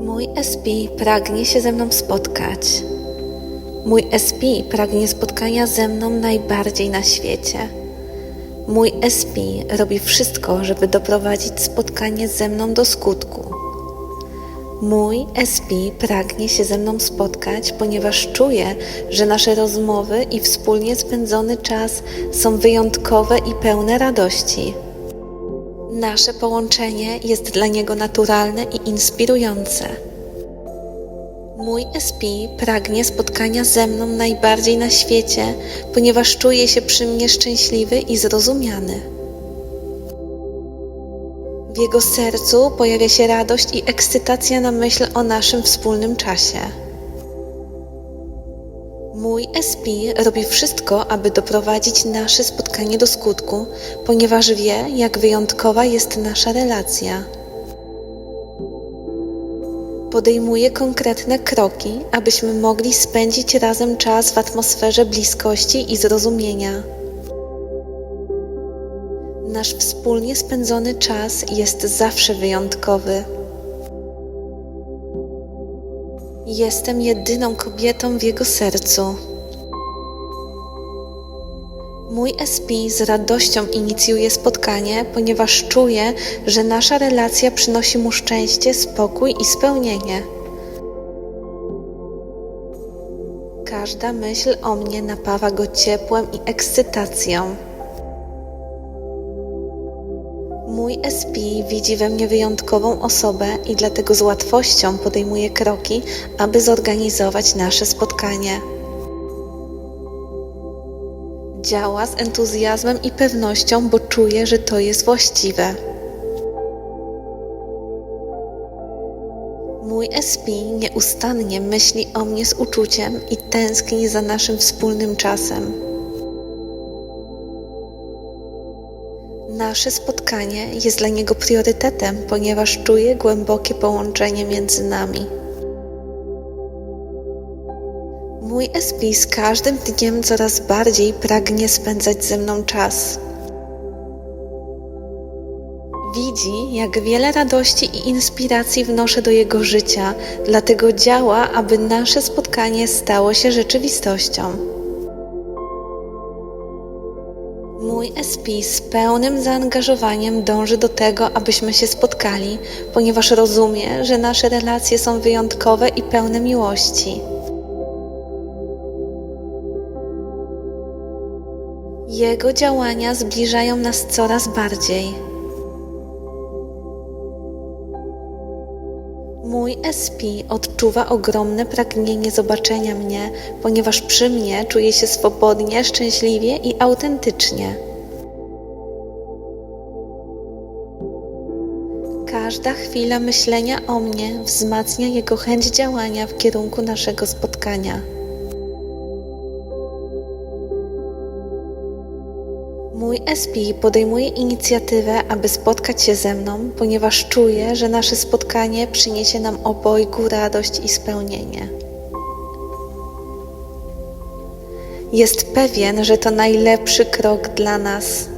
Mój SP pragnie się ze mną spotkać. Mój SP pragnie spotkania ze mną najbardziej na świecie. Mój SP robi wszystko, żeby doprowadzić spotkanie ze mną do skutku. Mój SP pragnie się ze mną spotkać, ponieważ czuje, że nasze rozmowy i wspólnie spędzony czas są wyjątkowe i pełne radości. Nasze połączenie jest dla niego naturalne i inspirujące. Mój SP pragnie spotkania ze mną najbardziej na świecie, ponieważ czuje się przy mnie szczęśliwy i zrozumiany. W jego sercu pojawia się radość i ekscytacja na myśl o naszym wspólnym czasie. Mój SP robi wszystko, aby doprowadzić nasze spotkanie do skutku, ponieważ wie, jak wyjątkowa jest nasza relacja. Podejmuje konkretne kroki, abyśmy mogli spędzić razem czas w atmosferze bliskości i zrozumienia. Nasz wspólnie spędzony czas jest zawsze wyjątkowy. Jestem jedyną kobietą w jego sercu. Mój SP z radością inicjuje spotkanie, ponieważ czuje, że nasza relacja przynosi mu szczęście, spokój i spełnienie. Każda myśl o mnie napawa go ciepłem i ekscytacją. Mój SP widzi we mnie wyjątkową osobę i dlatego z łatwością podejmuje kroki, aby zorganizować nasze spotkanie. Działa z entuzjazmem i pewnością, bo czuje, że to jest właściwe. Mój SP nieustannie myśli o mnie z uczuciem i tęskni za naszym wspólnym czasem. Nasze spotkanie jest dla niego priorytetem, ponieważ czuje głębokie połączenie między nami. Mój SP z każdym dniem coraz bardziej pragnie spędzać ze mną czas. Widzi, jak wiele radości i inspiracji wnoszę do jego życia, dlatego działa, aby nasze spotkanie stało się rzeczywistością. Mój SP z pełnym zaangażowaniem dąży do tego, abyśmy się spotkali, ponieważ rozumie, że nasze relacje są wyjątkowe i pełne miłości. Jego działania zbliżają nas coraz bardziej. Mój SP odczuwa ogromne pragnienie zobaczenia mnie, ponieważ przy mnie czuje się swobodnie, szczęśliwie i autentycznie. Każda chwila myślenia o mnie wzmacnia jego chęć działania w kierunku naszego spotkania. Mój SP podejmuje inicjatywę, aby spotkać się ze mną, ponieważ czuje, że nasze spotkanie przyniesie nam obojgu radość i spełnienie. Jest pewien, że to najlepszy krok dla nas.